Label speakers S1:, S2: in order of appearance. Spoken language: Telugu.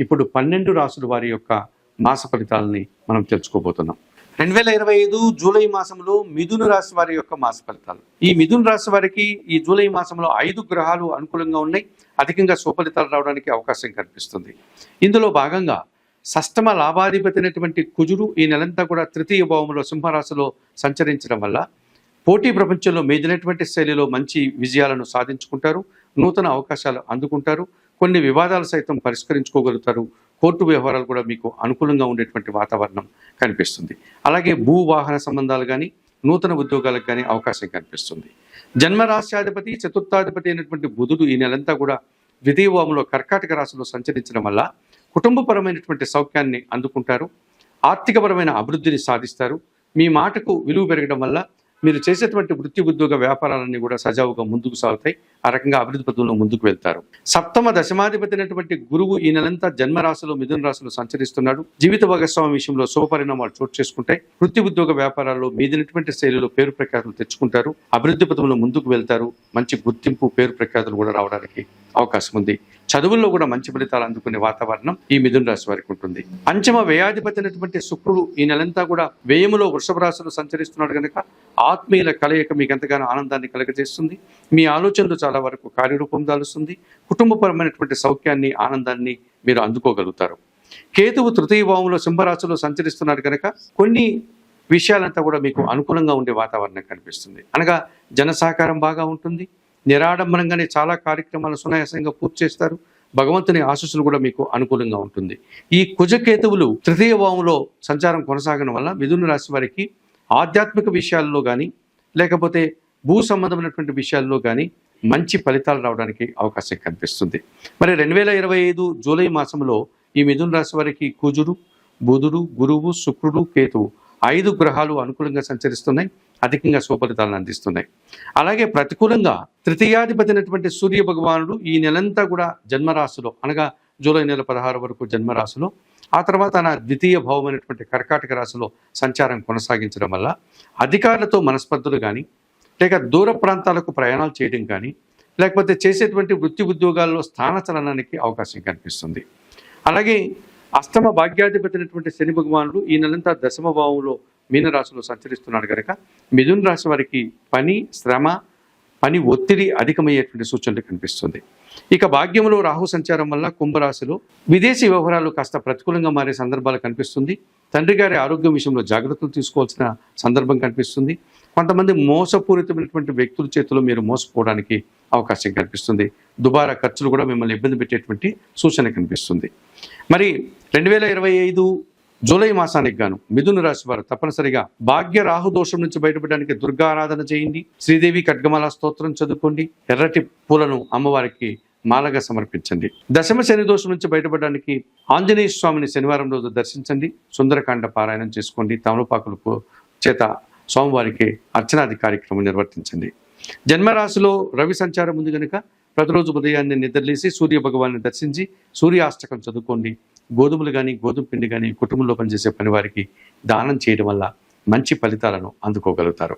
S1: ఇప్పుడు పన్నెండు రాసుల వారి యొక్క మాస ఫలితాలని మనం తెలుసుకోబోతున్నాం. రెండు వేల ఇరవై ఐదు జూలై మాసంలో మిథున రాశి వారి యొక్క మాస ఫలితాలు. ఈ మిథున రాశి వారికి ఈ జూలై మాసంలో ఐదు గ్రహాలు అనుకూలంగా ఉన్నాయి. అధికంగా సుఫలితాలు రావడానికి అవకాశం కనిపిస్తుంది ఇందులో భాగంగా సష్టమ లాభాధిపతి అయినటువంటి కుజుడు ఈ నెలంతా కూడా తృతీయ భావంలో సింహరాశిలో సంచరించడం వల్ల పోటీ ప్రపంచంలో మేదినటువంటి శైలిలో మంచి విజయాలను సాధించుకుంటారు. నూతన అవకాశాలు అందుకుంటారు. కొన్ని వివాదాలు సైతం పరిష్కరించుకోగలుగుతారు. కోర్టు వ్యవహారాలు కూడా మీకు అనుకూలంగా ఉండేటువంటి వాతావరణం కనిపిస్తుంది. అలాగే భూ వాహన సంబంధాలు కానీ నూతన ఉద్యోగాలకు కానీ అవకాశం కనిపిస్తుంది. జన్మరాశ్యాధిపతి చతుర్థాధిపతి అయినటువంటి బుధుడు ఈ నెలంతా కూడా ద్వితీయవాములో కర్కాటక రాశిలో సంచరించడం వల్ల కుటుంబపరమైనటువంటి సౌఖ్యాన్ని అందుకుంటారు. ఆర్థికపరమైన అభివృద్ధిని సాధిస్తారు. మీ మాటకు విలువ పెరగడం వల్ల మీరు చేసేటువంటి వృత్తి ఉద్యోగ వ్యాపారాలన్నీ కూడా సజావుగా ముందుకు సాగుతాయి. ఆ రకంగా అభివృద్ధి పథంలో ముందుకు వెళ్తారు. సప్తమ దశమాధిపతి అయినటువంటి గురువు ఈ నెలంతా జన్మరాశిలో మిథున రాశిలో సంచరిస్తున్నాడు. జీవిత భాగస్వామి విషయంలో శుభపరిణామాలు చోటు చేసుకుంటాయి. వృత్తి ఉద్యోగ వ్యాపారాల్లో మీదినటువంటి శైలిలో పేరు ప్రఖ్యాతులు తెచ్చుకుంటారు. అభివృద్ధి పథంలో ముందుకు వెళ్తారు. మంచి గుర్తింపు పేరు ప్రఖ్యాతులు కూడా రావడానికి అవకాశం ఉంది. చదువుల్లో కూడా మంచి ఫలితాలు అందుకునే వాతావరణం ఈ మిథున రాశి వారికి ఉంటుంది. అంచమ వ్యయాధిపతి అయినటువంటి శుక్రుడు ఈ నెలంతా కూడా వ్యయములో వృషభ రాశిలో సంచరిస్తున్నాడు కనుక ఆత్మీయుల కలయిక మీకు ఎంతగానో ఆనందాన్ని కలగజేస్తుంది. మీ ఆలోచనలు చాలా వరకు కార్యరూపం దాలుస్తుంది. కుటుంబపరమైనటువంటి సౌఖ్యాన్ని ఆనందాన్ని మీరు అందుకోగలుగుతారు. కేతువు తృతీయ భావంలో సింహరాశిలో సంచరిస్తున్నాడు కనుక కొన్ని విషయాలంతా కూడా మీకు అనుకూలంగా ఉండే వాతావరణం కనిపిస్తుంది. అనగా జన సహకారం బాగా ఉంటుంది. నిరాడంబరంగానే చాలా కార్యక్రమాలు సునాయాసంగా పూర్తి చేస్తారు. భగవంతుని ఆశీస్సులు కూడా మీకు అనుకూలంగా ఉంటుంది. ఈ కుజకేతువులు తృతీయ భావంలో సంచారం కొనసాగడం వల్ల మిథున రాశి వారికి ఆధ్యాత్మిక విషయాల్లో కానీ లేకపోతే భూ సంబంధమైనటువంటి విషయాల్లో కానీ మంచి ఫలితాలు రావడానికి అవకాశం కనిపిస్తుంది. మరి రెండు వేల ఇరవై ఐదు జూలై మాసంలో ఈ మిథున రాశి వారికి కుజుడు బుధుడు గురువు శుక్రుడు కేతువు ఐదు గ్రహాలు అనుకూలంగా సంచరిస్తున్నాయి అధికంగా శుభఫలితాలను అందిస్తున్నాయి. అలాగే ప్రతికూలంగా తృతీయాధిపతి అయినటువంటి సూర్య భగవానుడు ఈ నెలంతా కూడా జన్మరాశిలో అనగా జూలై నెల పదహారు వరకు జన్మరాశిలో ఆ తర్వాత నా ద్వితీయ భావమైనటువంటి కర్కాటక రాశిలో సంచారం కొనసాగించడం వల్ల అధికారులతో మనస్పర్ధలు కానీ లేక దూర ప్రాంతాలకు ప్రయాణాలు చేయడం కానీ లేకపోతే చేసేటువంటి వృత్తి ఉద్యోగాల్లో స్థానచలనానికి అవకాశం కనిపిస్తుంది. అలాగే అష్టమ భాగ్యాధిపతి అయినటువంటి శని భగవానుడు ఈ నెలంతా దశమ భావంలో మీనరాశిలో సంచరిస్తున్నాడు కనుక మిథున రాశి వారికి పని శ్రమ పని ఒత్తిడి అధికమయ్యేటువంటి సూచనలు కనిపిస్తుంది. ఇక భాగ్యంలో రాహు సంచారం వల్ల కుంభరాశిలో విదేశీ వ్యవహారాలు కాస్త ప్రతికూలంగా మారే సందర్భాలు కనిపిస్తుంది. తండ్రి గారి ఆరోగ్యం విషయంలో జాగ్రత్తలు తీసుకోవాల్సిన సందర్భం కనిపిస్తుంది. కొంతమంది మోసపూరితమైనటువంటి వ్యక్తుల చేతిలో మీరు మోసపోవడానికి అవకాశం కనిపిస్తుంది. దుబారా ఖర్చులు కూడా మిమ్మల్ని ఇబ్బంది పెట్టేటువంటి సూచన కనిపిస్తుంది. మరి రెండు వేల ఇరవై ఐదు జూలై మాసానికి గాను మిథున రాశి వారు తప్పనిసరిగా భాగ్య రాహు దోషం నుంచి బయటపడడానికి దుర్గారాధన చేయండి. శ్రీదేవి ఖడ్గమాల స్తోత్రం చదువుకోండి. ఎర్రటి పూలను అమ్మవారికి మాలగా సమర్పించండి. దశమ శని దోషం నుంచి బయటపడడానికి ఆంజనేయ స్వామిని శనివారం రోజు దర్శించండి. సుందరకాండ పారాయణం చేసుకోండి. తమలపాకులకు చేత స్వామివారికి అర్చనాది కార్యక్రమం నిర్వర్తించండి. జన్మరాశిలో రవి సంచారం ఉంది కనుక ప్రతిరోజు ఉదయాన్నే నిద్రలేసి సూర్య భగవాన్ని దర్శించి సూర్యాష్టకం చదువుకోండి. గోధుమలు కానీ గోధుమ పిండి కానీ కుటుంబంలో పనిచేసే పని వారికి దానం చేయడం వల్ల మంచి ఫలితాలను అందుకోగలుగుతారు.